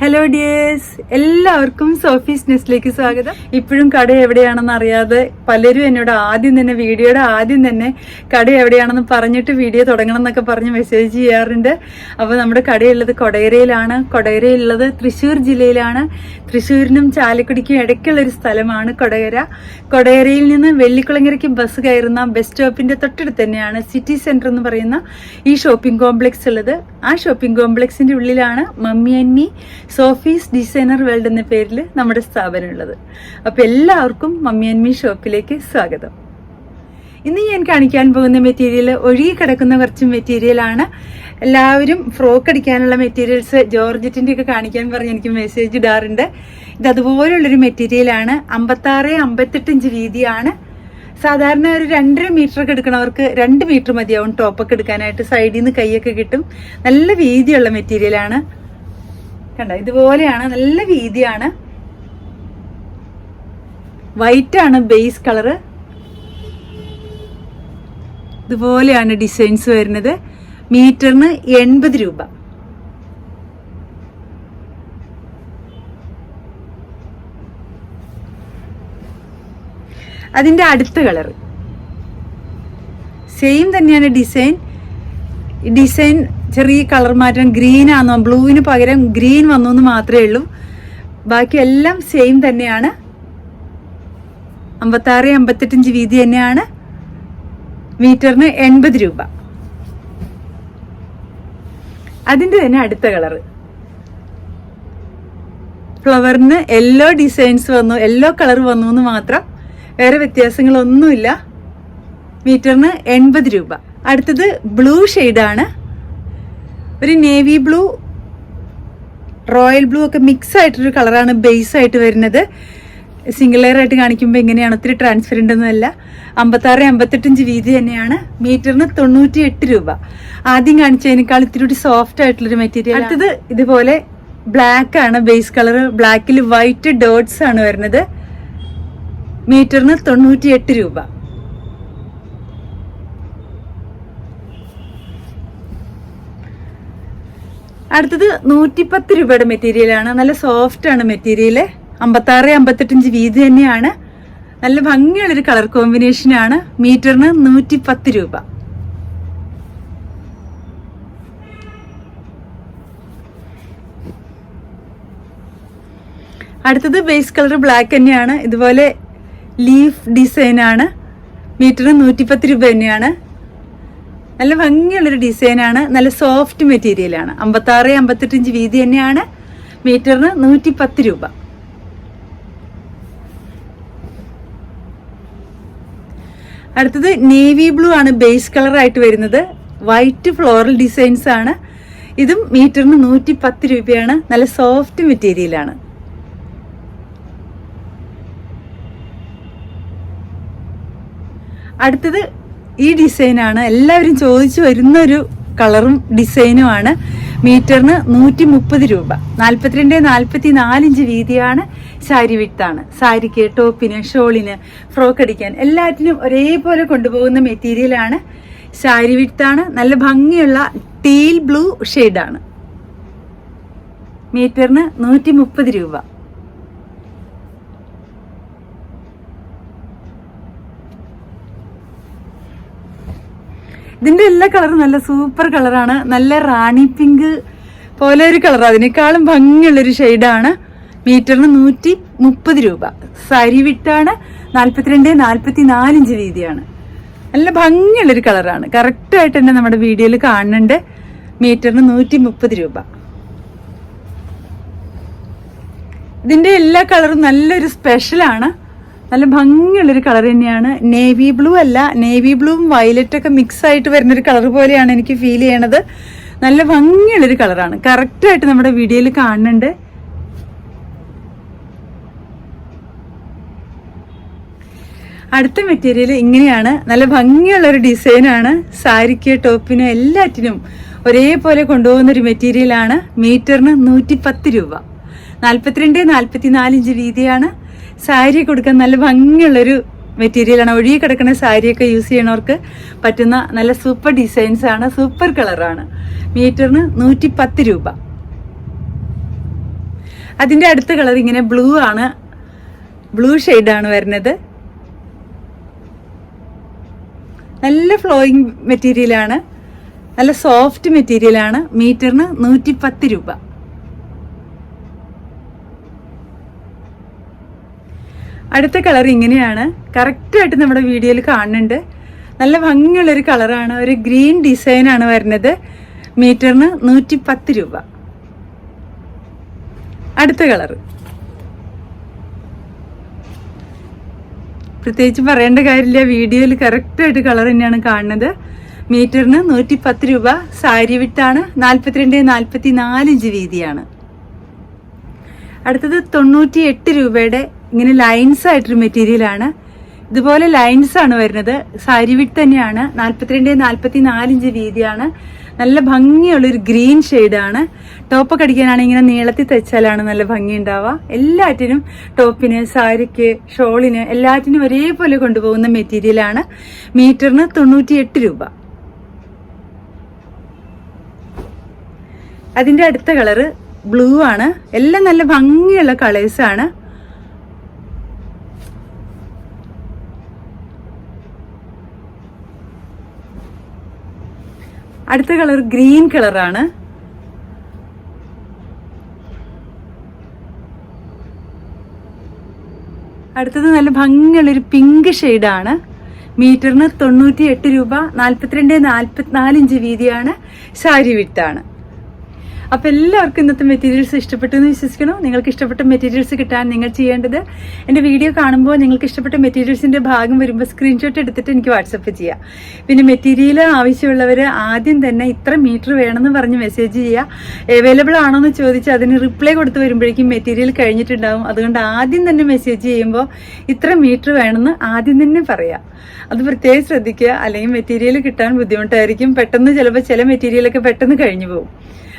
Hello dears എല്ലാവർക്കും Sophie's നെസ്റ്റിലേക്ക് സ്വാഗതം. ഇപ്പോഴും കട എവിടെയാണെന്ന് അറിയാതെ പലരും എന്നോട് ആദ്യം തന്നെ വീഡിയോയുടെ ആദ്യം തന്നെ കട എവിടെയാണെന്ന് പറഞ്ഞിട്ട് വീഡിയോ തുടങ്ങണം എന്നൊക്കെ പറഞ്ഞ് മെസ്സേജ് ചെയ്യാറുണ്ട്. അപ്പോൾ നമ്മുടെ കടയുള്ളത് കൊടയരയിലാണ് കൊടയരയുള്ളത് തൃശ്ശൂർ ജില്ലയിലാണ്. തൃശ്ശൂരിനും ചാലക്കുടിക്കും ഇടയ്ക്കുള്ള ഒരു സ്ഥലമാണ് കൊടകര കൊടയരയിൽ നിന്ന് വെള്ളിക്കുളങ്ങരയ്ക്ക് ബസ് കയറുന്ന ബസ് സ്റ്റോപ്പിന്റെ തൊട്ടടുത്ത് തന്നെയാണ് സിറ്റി സെന്റർ എന്ന് പറയുന്ന ഈ ഷോപ്പിംഗ് കോംപ്ലക്സ് ഉള്ളത്. ആ ഷോപ്പിംഗ് കോംപ്ലക്സിന്റെ ഉള്ളിലാണ് മമ്മി അന്നി സോഫീസ് ഡിസൈനർ വേൾഡ് എന്ന പേരിൽ നമ്മുടെ സ്ഥാപനം ഉള്ളത് അപ്പൊ എല്ലാവർക്കും മമ്മി അന്മി ഷോപ്പിലേക്ക് സ്വാഗതം. ഇന്ന് ഞാൻ കാണിക്കാൻ പോകുന്ന മെറ്റീരിയൽ ഒഴുകി കിടക്കുന്ന കുറച്ച് മെറ്റീരിയലാണ് എല്ലാവരും ഫ്രോക്ക് അടിക്കാനുള്ള മെറ്റീരിയൽസ് ജോർജറ്റിന്റെ ഒക്കെ കാണിക്കാൻ പറഞ്ഞ് എനിക്ക് മെസ്സേജ് ഇടാറുണ്ട്. ഇത് അതുപോലുള്ളൊരു മെറ്റീരിയലാണ് അമ്പത്താറ് അമ്പത്തെട്ട് ഇഞ്ച് വീതിയാണ്. സാധാരണ ഒരു രണ്ടര മീറ്റർ ഒക്കെ എടുക്കണവർക്ക് രണ്ട് മീറ്റർ മതിയാവും ടോപ്പൊക്കെ എടുക്കാനായിട്ട്. സൈഡിൽ നിന്ന് കൈയൊക്കെ കിട്ടും. നല്ല വീതിയുള്ള മെറ്റീരിയലാണ് കണ്ട? ഇതുപോലെയാണ് നല്ല വീതിയാണ്. വൈറ്റ് ആണ് ബേസ് കളറ് ഇതുപോലെയാണ് ഡിസൈൻസ് വരുന്നത്. മീറ്ററിന് എൺപത് രൂപ. അതിന്റെ അടുത്ത കളർ സെയിം തന്നെയാണ് ഡിസൈൻ ഡിസൈൻ ചെറിയ കളർ മാറ്റം ഗ്രീൻ ആണോ ബ്ലൂവിന് പകരം ഗ്രീൻ വന്നു എന്ന് മാത്രമേ ഉള്ളൂ. ബാക്കി എല്ലാം സെയിം തന്നെയാണ്. അമ്പത്താറ് അമ്പത്തെട്ടഞ്ച് വീതി തന്നെയാണ്. മീറ്ററിന് എൺപത് രൂപ. അതിന്റെ തന്നെ അടുത്ത കളർ ഫ്ലവറിന് യെല്ലോ ഡിസൈൻസ് വന്നു യെല്ലോ കളർ വന്നു എന്ന് മാത്രം വേറെ വ്യത്യാസങ്ങളൊന്നുമില്ല. മീറ്ററിന് എൺപത് രൂപ. അടുത്തത് ബ്ലൂ ഷെയ്ഡാണ്. ഒരു നേവി ബ്ലൂ റോയൽ ബ്ലൂ ഒക്കെ മിക്സ് ആയിട്ടൊരു കളറാണ് ബേസ് ആയിട്ട് വരുന്നത്. സിംഗിൾ ലെയർ ആയിട്ട് കാണിക്കുമ്പോൾ എങ്ങനെയാണ്? ഒത്തിരി ട്രാൻസ്പെറന്റ് ഒന്നുമല്ല അമ്പത്താറ് അമ്പത്തെട്ടഞ്ച് വീതി തന്നെയാണ്. മീറ്ററിന് തൊണ്ണൂറ്റി എട്ട് രൂപ. ആദ്യം കാണിച്ചതിനേക്കാൾ ഇത്തിരി സോഫ്റ്റ് ആയിട്ടുള്ളൊരു മെറ്റീരിയൽ അടുത്തത് ഇതുപോലെ ബ്ലാക്ക് ആണ്. ബേസ് കളർ ബ്ലാക്കിൽ വൈറ്റ് ഡോട്ട്സ് ആണ് വരുന്നത്. മീറ്ററിന് തൊണ്ണൂറ്റി എട്ട് രൂപ. അടുത്തത് നൂറ്റിപ്പത്ത് രൂപയുടെ മെറ്റീരിയലാണ് നല്ല സോഫ്റ്റ് ആണ് മെറ്റീരിയൽ അമ്പത്താറ് അമ്പത്തെട്ടഞ്ച് വീതി തന്നെയാണ്. നല്ല ഭംഗിയുള്ളൊരു കളർ കോമ്പിനേഷൻ ആണ്. മീറ്ററിന് നൂറ്റിപ്പത്ത് രൂപ. അടുത്തത് ബേസ് കളർ ബ്ലാക്ക് തന്നെയാണ്. ഇതുപോലെ ലീഫ് ഡിസൈനാണ്. മീറ്ററിന് നൂറ്റിപ്പത്ത് രൂപ തന്നെയാണ്. നല്ല ഭംഗിയുള്ളൊരു ഡിസൈനാണ്. നല്ല സോഫ്റ്റ് മെറ്റീരിയലാണ്. അമ്പത്താറ് ഇഞ്ച് വീതി തന്നെയാണ്. മീറ്ററിന് നൂറ്റി പത്ത് രൂപ. അടുത്തത് നേവി ബ്ലൂ ആണ് ബേസ് കളർ ആയിട്ട് വരുന്നത്. വൈറ്റ് ഫ്ലോറൽ ഡിസൈൻസ് ആണ് ഇതും മീറ്ററിന് നൂറ്റി പത്ത് രൂപയാണ്. നല്ല സോഫ്റ്റ് മെറ്റീരിയലാണ്. അടുത്തത് ഈ ഡിസൈനാണ് എല്ലാവരും ചോദിച്ചു വരുന്ന ഒരു കളറും ഡിസൈനുമാണ് മീറ്ററിന് നൂറ്റി മുപ്പത് രൂപ. നാൽപ്പത്തിരണ്ട് നാൽപ്പത്തി നാലിഞ്ച് വീതിയാണ് സാരി വിട്ടാണ് സാരിക്ക് ടോപ്പിന് ഷോളിന് ഫ്രോക്ക് അടിക്കാൻ എല്ലാറ്റിനും ഒരേപോലെ കൊണ്ടുപോകുന്ന മെറ്റീരിയലാണ് സാരി വിട്ടാണ് നല്ല ഭംഗിയുള്ള ടീൽ ബ്ലൂ ഷെയ്ഡാണ് മീറ്ററിന് നൂറ്റി മുപ്പത് രൂപ. ഇതിന്റെ എല്ലാ കളറും നല്ല സൂപ്പർ കളറാണ് നല്ല റാണി പിങ്ക് പോലെ ഒരു കളർ അതിനേക്കാളും ഭംഗിയുള്ളൊരു ഷെയ്ഡാണ് മീറ്ററിന് നൂറ്റി മുപ്പത് രൂപ. സാരി വിട്ടാണ് നാൽപ്പത്തിരണ്ട് നാൽപ്പത്തി നാലിഞ്ച് വീതിയാണ്. നല്ല ഭംഗിയുള്ളൊരു കളറാണ് കറക്റ്റായിട്ട് തന്നെ നമ്മുടെ വീഡിയോയിൽ കാണുന്നുണ്ട്. മീറ്ററിന് നൂറ്റി മുപ്പത് രൂപ. ഇതിന്റെ എല്ലാ കളറും നല്ലൊരു സ്പെഷ്യലാണ് നല്ല ഭംഗിയുള്ളൊരു കളർ തന്നെയാണ്. നേവി ബ്ലൂ അല്ല നേവി ബ്ലൂവും വയലറ്റ് ഒക്കെ മിക്സ് ആയിട്ട് വരുന്നൊരു കളർ പോലെയാണ് എനിക്ക് ഫീൽ ചെയ്യണത്. നല്ല ഭംഗിയുള്ളൊരു കളറാണ് കറക്റ്റായിട്ട് നമ്മുടെ വീഡിയോയിൽ കാണുന്നുണ്ട്. അടുത്ത മെറ്റീരിയൽ ഇങ്ങനെയാണ്. നല്ല ഭംഗിയുള്ള ഒരു ഡിസൈനാണ് സാരിക്ക് ടോപ്പിനും എല്ലാറ്റിനും ഒരേപോലെ കൊണ്ടുപോകുന്ന ഒരു മെറ്റീരിയലാണ് മീറ്ററിന് നൂറ്റി പത്ത് രൂപ. നാൽപ്പത്തിരണ്ട് നാൽപ്പത്തിനാല് ഇഞ്ച് വീതിയാണ്. സാരി കൊടുക്കാൻ നല്ല ഭംഗിയുള്ളൊരു മെറ്റീരിയലാണ് ഒഴുകി കിടക്കുന്ന സാരിയൊക്കെ യൂസ് ചെയ്യണവർക്ക് പറ്റുന്ന നല്ല സൂപ്പർ ഡിസൈൻസ് ആണ്. സൂപ്പർ കളറാണ് മീറ്ററിന് നൂറ്റി പത്ത് രൂപ. അതിന്റെ അടുത്ത കളർ ഇങ്ങനെ ബ്ലൂ ആണ്. ബ്ലൂ ആണ് വരുന്നത്. നല്ല ഫ്ലോയിങ് മെറ്റീരിയലാണ് നല്ല സോഫ്റ്റ് മെറ്റീരിയലാണ് മീറ്ററിന് നൂറ്റി പത്ത് രൂപ. അടുത്ത കളർ ഇങ്ങനെയാണ്. കറക്റ്റായിട്ട് നമ്മുടെ വീഡിയോയിൽ കാണുന്നുണ്ട്. നല്ല ഭംഗിയുള്ളൊരു കളറാണ്. ഒരു ഗ്രീൻ ഡിസൈനാണ് വരുന്നത്. മീറ്ററിന് നൂറ്റി പത്ത് രൂപ. അടുത്ത കളർ. പ്രത്യേകിച്ച് പറയേണ്ട കാര്യമില്ല. വീഡിയോയിൽ കറക്റ്റായിട്ട് കളർ തന്നെയാണ് കാണുന്നത്. മീറ്ററിന് നൂറ്റി പത്ത് രൂപ. സാരി വിട്ടാണ് നാൽപ്പത്തിരണ്ട് നാൽപ്പത്തി നാല് ഇഞ്ച് വീതിയാണ്. അടുത്തത് തൊണ്ണൂറ്റി എട്ട് രൂപയുടെ ഇങ്ങനെ ലൈൻസ് ആയിട്ടൊരു മെറ്റീരിയലാണ് ഇതുപോലെ ലൈൻസ് ആണ് വരുന്നത്. സാരി വിട്ട് തന്നെയാണ്. നാൽപ്പത്തിരണ്ട് നാൽപ്പത്തി നാലിഞ്ച് വീതിയാണ്. നല്ല ഭംഗിയുള്ളൊരു ഗ്രീൻ ഷെയ്ഡാണ് ടോപ്പൊക്കെ അടിക്കാനാണെങ്കിൽ ഇങ്ങനെ നീളത്തിൽ തയ്ച്ചാലാണ് നല്ല ഭംഗി ഉണ്ടാവുക എല്ലാറ്റിനും ടോപ്പിന് സാരിക്ക് ഷോളിന് എല്ലാറ്റിനും ഒരേപോലെ കൊണ്ടുപോകുന്ന മെറ്റീരിയലാണ് മീറ്ററിന് തൊണ്ണൂറ്റി എട്ട് രൂപ. അതിന്റെ അടുത്ത കളറ് ബ്ലൂ ആണ്. എല്ലാം നല്ല ഭംഗിയുള്ള കളേഴ്സ് അടുത്ത കളർ ഗ്രീൻ കളറാണ്. അടുത്തത് നല്ല ഭംഗിയുള്ളൊരു പിങ്ക് ഷെയ്ഡാണ്. മീറ്ററിന് തൊണ്ണൂറ്റി എട്ട് രൂപ നാൽപ്പത്തിരണ്ട് നാൽപ്പത്തിനാല് ഇഞ്ച് വീതിയാണ്. സാരി വിട്ടാണ് അപ്പോൾ എല്ലാവർക്കും ഇന്നത്തെ മെറ്റീരിയൽസ് ഇഷ്ടപ്പെട്ടു എന്ന് വിശ്വസിക്കുന്നു. നിങ്ങൾക്ക് ഇഷ്ടപ്പെട്ട മെറ്റീരിയൽസ് കിട്ടാൻ നിങ്ങൾ ചെയ്യേണ്ടത് എന്റെ വീഡിയോ കാണുമ്പോൾ നിങ്ങൾക്ക് ഇഷ്ടപ്പെട്ട മെറ്റീരിയൽസിന്റെ ഭാഗം വരുമ്പോൾ സ്ക്രീൻഷോട്ട് എടുത്തിട്ട് എനിക്ക് വാട്സപ്പ് ചെയ്യാം. പിന്നെ മെറ്റീരിയൽ ആവശ്യമുള്ളവർ ആദ്യം തന്നെ ഇത്ര മീറ്റർ വേണമെന്ന് പറഞ്ഞ് മെസ്സേജ് ചെയ്യുക അവൈലബിൾ ആണോ എന്ന് ചോദിച്ച് അതിന് റിപ്ലൈ കൊടുത്ത് വരുമ്പോഴേക്കും മെറ്റീരിയൽ കഴിഞ്ഞിട്ടുണ്ടാവും. അതുകൊണ്ട് ആദ്യം തന്നെ മെസ്സേജ് ചെയ്യുമ്പോൾ ഇത്ര മീറ്റർ വേണമെന്ന് ആദ്യം തന്നെ പറയാം. അത് പ്രത്യേകം ശ്രദ്ധിക്കുക. അല്ലെങ്കിൽ മെറ്റീരിയൽ കിട്ടാൻ ബുദ്ധിമുട്ടായിരിക്കും. പെട്ടെന്ന് ചിലപ്പോൾ ചില മെറ്റീരിയലൊക്കെ പെട്ടെന്ന് കഴിഞ്ഞു പോകും.